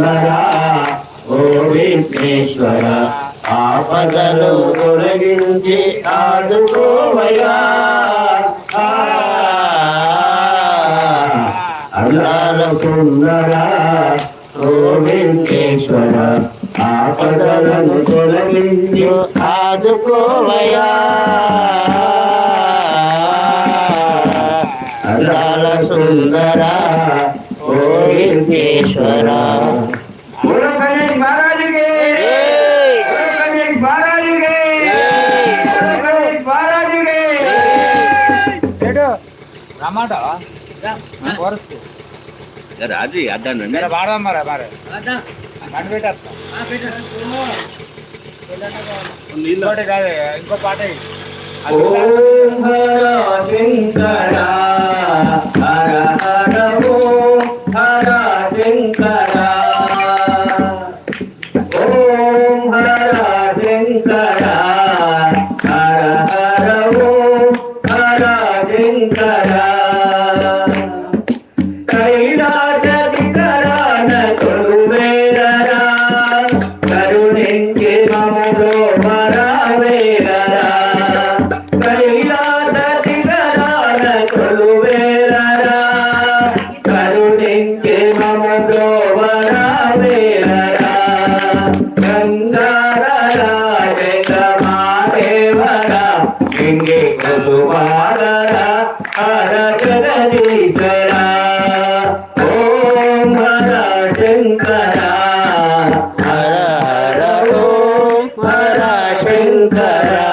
ఓ విఘ్నేశ్వర ఆపదలు తొలగించి ఆదుకోవయా అల్లాల కుందరా ఓ విఘ్నేశ్వర ఆపదలను తొలగించి ఆదుకోవయా టమాటా రాజు అద్దాను మీరు వాడదాం మరి మరి. అడ్డు పెట్టేస్తాం. ఇంకోటి కాదు ఇంకో పాట హర హర ఓ హర శంకరా Gracias. లింగి మమ దోమరావేరా గంగారావేక మాదేవరా లింగి కుమారరా హర జగదీశరా ఓం హర శంకరా. హర హర ఓం హర శంకరా.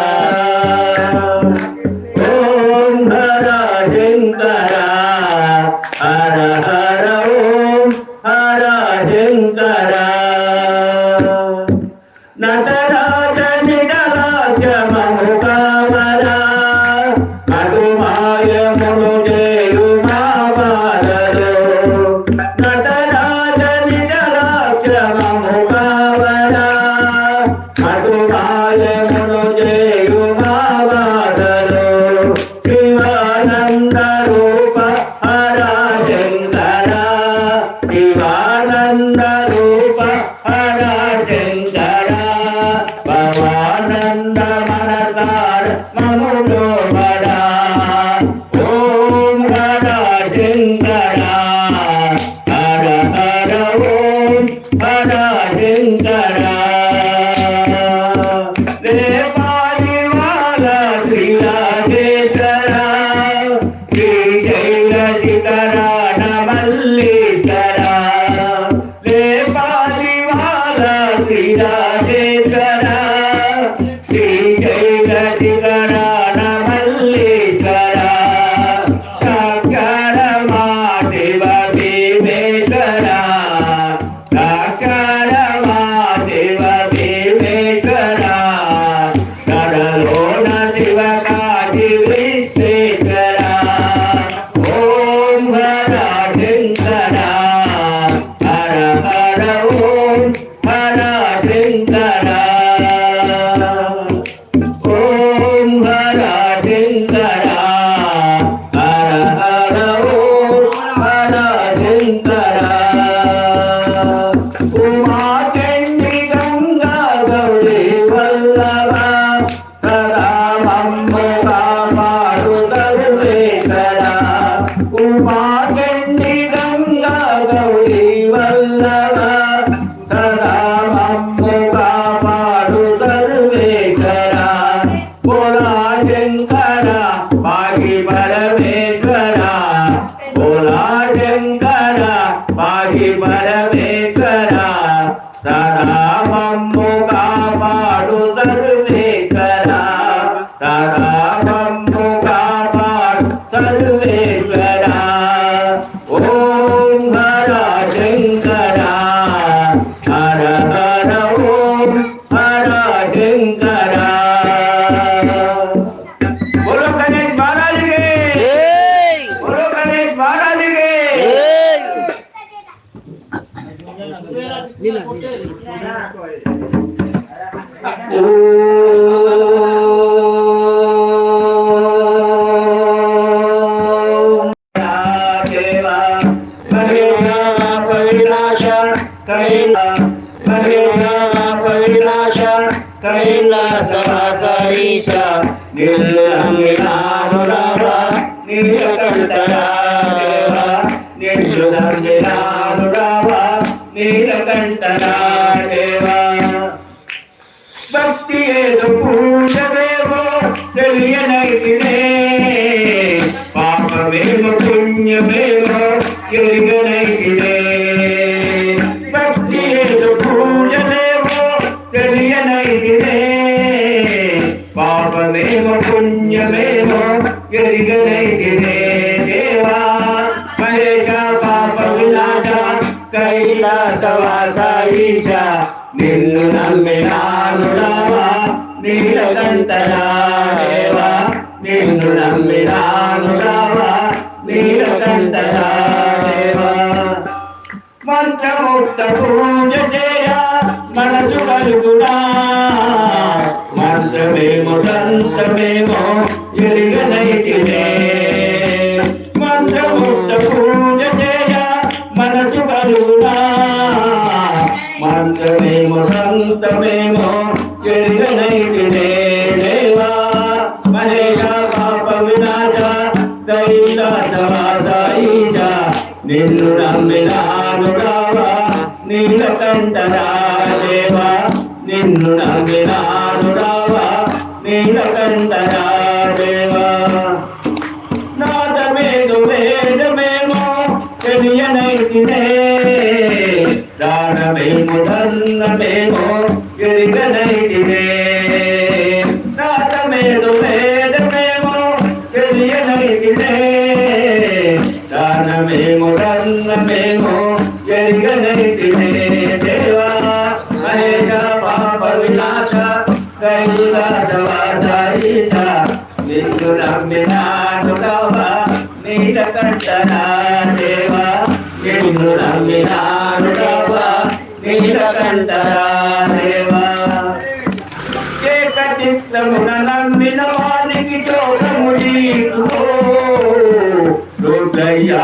Jai ನೀಲ ಕೈಲಾಸವಾಸೀಶ ನಿರ್ಲಂಬಿನಾನುರವ ನಿರ್ಯಕಂತರಾದೇವ ನಿರ್ಲಂಬಿನಾ ನೀಲಕಂಠನ ದೇವ ಭಕ್ತಿಯೇದು ಪೂಜ ದೇವ ತಿಳಿಯನೈತಿನೇ ಪಾಪವೇವ ಪುಣ್ಯವೇವ ತಿಳಿಯನೈತಿನೇ ಭಕ್ತಿಯೇದು ಪೂಜ ದೇವ ತಿಳಿಯನೈತಿನೇ ಪಾಪವೇವ ಪುಣ್ಯವೇವ ತಿಳಿಯನೈ నీలకంఠరా నిన్ను నమ్మినాను రావా? నీలకంఠరా దేవా మంత్రముక్త పూజ చేయ మనసు కలుగునా? మంత్రమేమో దంతమేమో నీలకంఠరా దేవా నాదమేదు వేదమేమో తెలియనైతినే. దానమేమో ధన్నమేమో ఎరిగనైతినే. నాదమేదు వేదమేమో తెలియనైతినే. దానమేమో ధన్నమేమో కైలాసవాస నిన్ను నమ్మినాను దేవా? నిన్ను నీలకంఠరా దేవా? ఏకచిత్తమున నమ్మిన వానికి చోటము నీకు. దుర్గయ్యా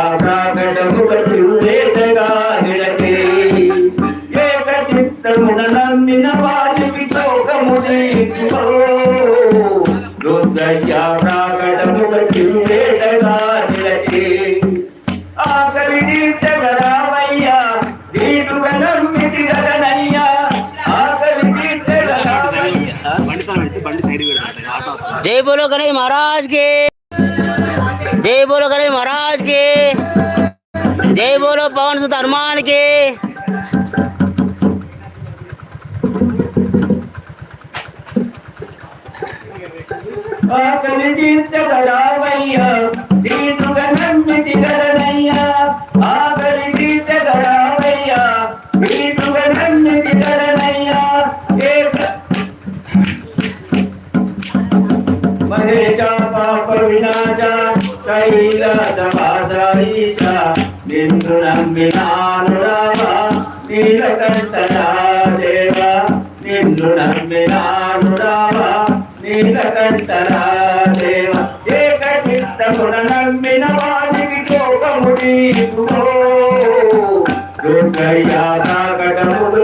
ఆకలి తీర్చగరామయ్యా దీనుగ నమ్మితి గదనయ్యా ఆకలి తీర్చగరామయ్యా జై బోలో గణయ్య మహారాజ్ కే. జై బోలో గణయ్య మహారాజ్ కే. జై బోలో పవన్ సుత హనుమాన్ కే. ఆకలి తీర్చగరామయ్యా కైలాస నిన్ను నమ్మినాను రావా నీలకంఠరా దేవా నిన్ను నమ్మినాను రావా నీలకంఠరా దేవా ఏక నమ్మిన వానికి శోకము నీకు దుర్గయ్యా కాకటములు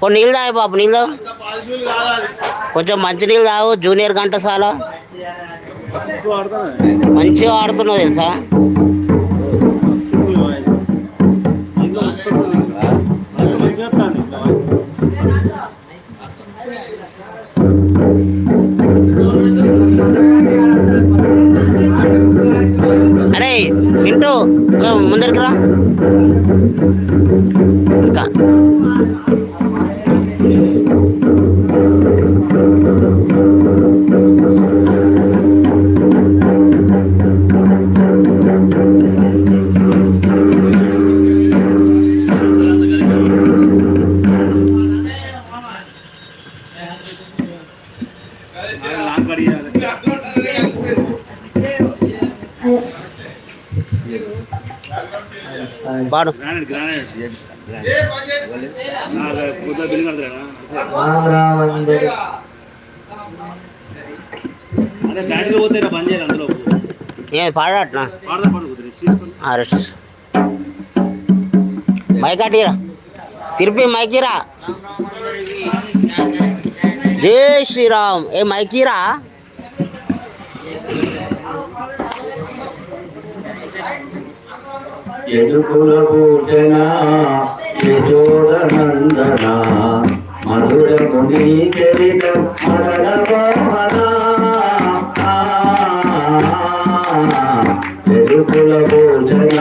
కొన్ని నీళ్ళు తాగి బాబు నీళ్ళు. కొంచెం మంచి నీళ్ళు తాగు జూనియర్ ఘంటసాల. మంచిగా ఆడుతున్నావు తెలుసా? మంచిగా ఏ పాడట్నా? పాడదా మైక్ అటీరా తిరిపి మైకీరా జై శ్రీరామ్. ఏ మైకీరా యదుకుల భూషణ యశోదనందన మధుర ముని? చరిత మదన మోహన యదుకుల భూషణ